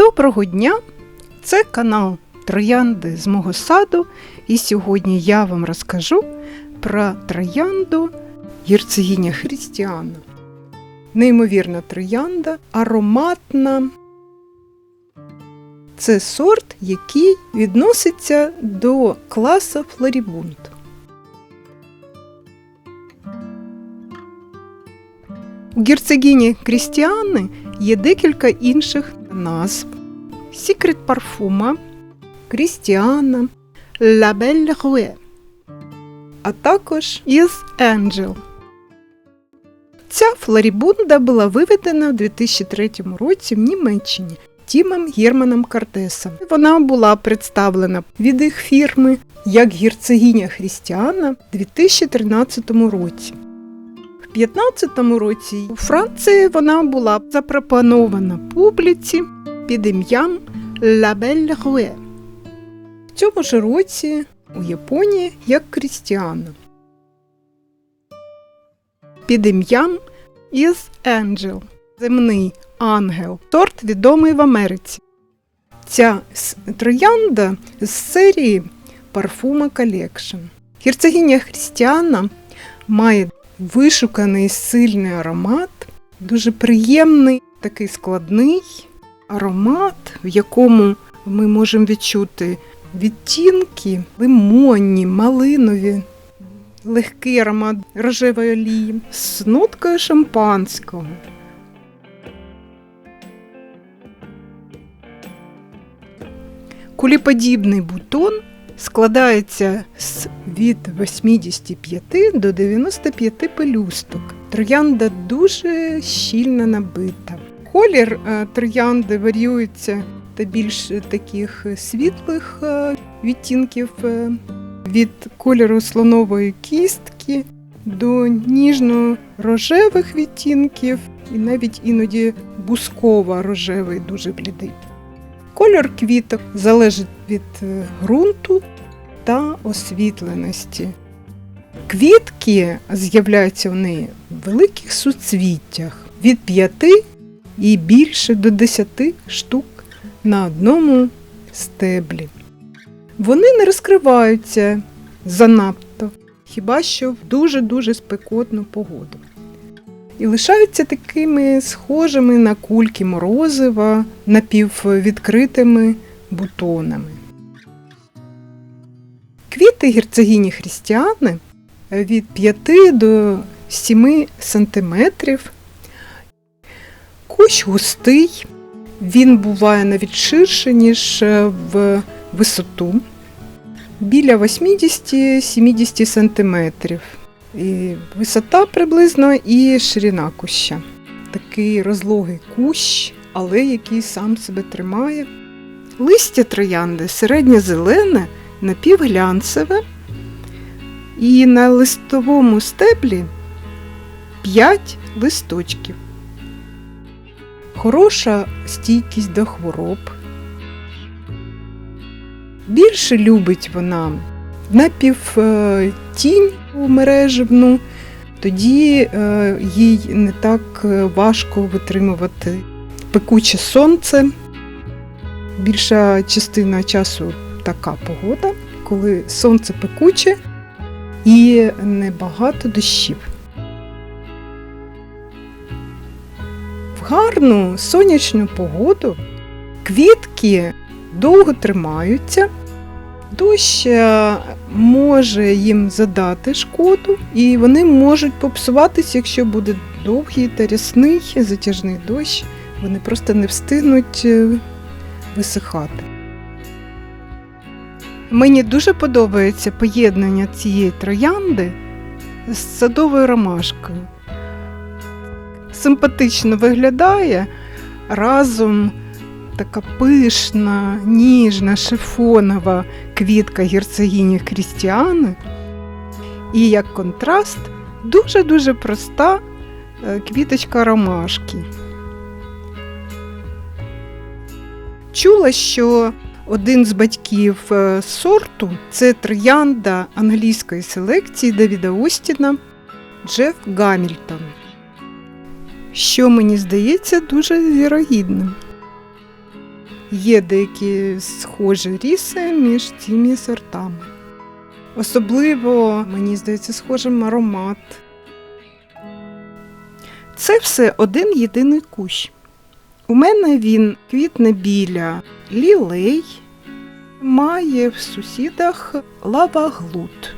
Доброго дня! Це канал Троянди з мого саду, і сьогодні я вам розкажу про троянду гірцегиня Христіана. Неймовірна троянда, ароматна. Це сорт, який відноситься до класу флорібунд. У герцогині Крістіани є декілька інших назв. Секрет парфума, Крістіана, La Belle а також Is Angel. Ця флорібунда була виведена в 2003 році в Німеччині Тімом Германом Картесом. Вона була представлена від їх фірми як герцогиня Христіана в 2013 році. В 2015 році у Франції вона була запропонована публіці під ім'ям La Belle Rue. В цьому ж році у Японії як Крістіана. Під ім'ям Is Angel Земний ангел. Торт відомий в Америці. Ця троянда з серії Парфума Collection. Герцогиня Христіана має вишуканий сильний аромат, дуже приємний, такий складний аромат, в якому ми можемо відчути відтінки лимонні, малинові, легкий аромат рожевої олії з ноткою шампанського. Куліподібний бутон складається з від 85 до 95 пелюсток. Троянда дуже щільно набита. Колір е, троянди варіюється та більш таких світлих е, відтінків е, від кольору слонової кістки до ніжно-рожевих відтінків і навіть іноді бусково-рожевий дуже блідий. Кольор квіток залежить від ґрунту та освітленості. Квітки з'являються в неї в великих суцвіттях від 5 і більше до 10 штук на одному стеблі. Вони не розкриваються занадто, хіба що в дуже-дуже спекотну погоду. І лишаються такими схожими на кульки морозива напіввідкритими бутонами. Квіти герцогині Христіани від 5 до 7 сантиметрів. Кущ густий, він буває навіть ширше, ніж е, в висоту, біля 80-70 сантиметрів. І висота приблизно і ширина куща. Такий розлогий кущ, але який сам себе тримає. Листя троянди середньо-зелене, напівглянцеве, і на листовому стеблі 5 листочків. Хороша стійкість до хвороб. Більше любить вона напівтінь у мереживну, тоді е, їй не так е, важко витримувати пекуче сонце. Більша частина часу така погода, коли сонце пекуче і небагато дощів. В гарну сонячну погоду квітки довго тримаються, дощ е, може їм задати шкоду, і вони можуть попсуватися, якщо буде довгий та рясний затяжний дощ, вони просто не встигнуть е, висихати. Мені дуже подобається поєднання цієї троянди з садовою ромашкою. Симпатично виглядає разом така пишна, ніжна, шифонова квітка герцогині Крістіани. І як контраст дуже-дуже проста е, квіточка ромашки. Чула, що один з батьків е, сорту це троянда англійської селекції Давіда Остіна Джеф Гамільтон, що мені здається дуже вірогідним. є деякі схожі ріси між цими сортами. Особливо, мені здається, схожим аромат. Це все один єдиний кущ. У мене він квітне біля лілей, має в сусідах лаваглут,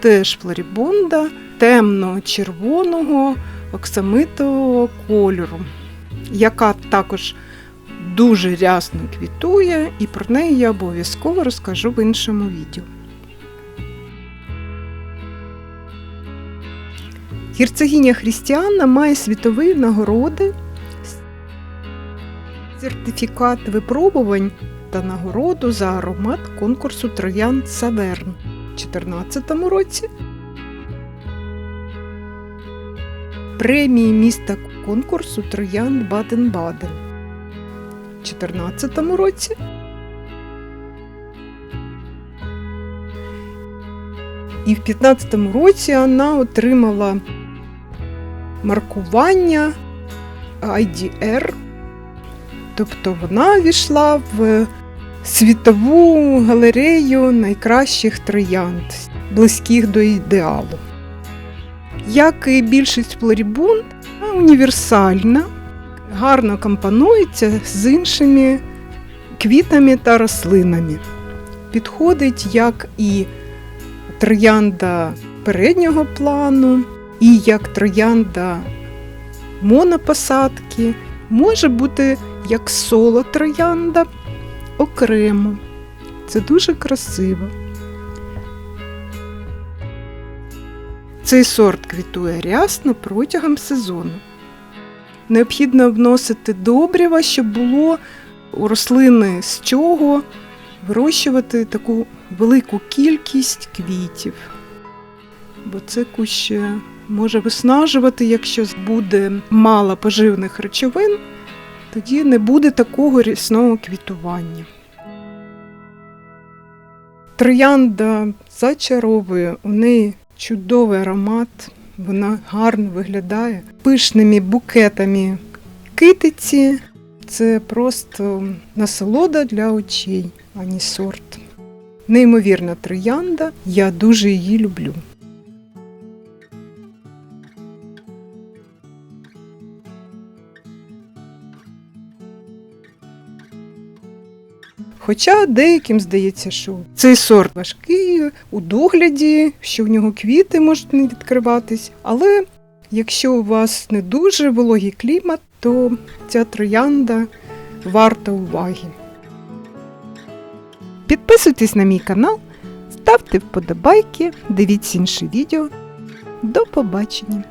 теж флорібунда темно-червоного оксамитового кольору, яка також дуже рясно квітує, і про неї я обов'язково розкажу в іншому відео. Герцогиня Христіанна має світові нагороди, сертифікат випробувань та нагороду за аромат конкурсу Троян Саверн у 2014 році. Премії міста конкурсу Троян Баден-Баден у 2014 році. І в 2015 році вона отримала маркування IDR, тобто вона війшла в світову галерею найкращих троянд, близьких до ідеалу. Як і більшість флорібунд, вона універсальна, гарно компонується з іншими квітами та рослинами. Підходить як і троянда переднього плану, і як троянда монопосадки, може бути як соло троянда окремо. Це дуже красиво. Цей сорт квітує рясно протягом сезону. Необхідно вносити добрива, щоб було у рослини з чого вирощувати таку велику кількість квітів. Бо це кущ е, може виснажувати, якщо буде мало поживних речовин, тоді не буде такого рясного квітування. Троянда зачаровує, у неї чудовий аромат, вона гарно виглядає пишними букетами китиці. Це просто насолода для очей, ані сорт. Неймовірна троянда, я дуже її люблю. Хоча деяким здається, що цей сорт важкий у догляді, що в нього квіти можуть не відкриватись. Але якщо у вас не дуже вологий клімат, то ця троянда варта уваги. Підписуйтесь на мій канал, ставте вподобайки, дивіться інші відео. До побачення!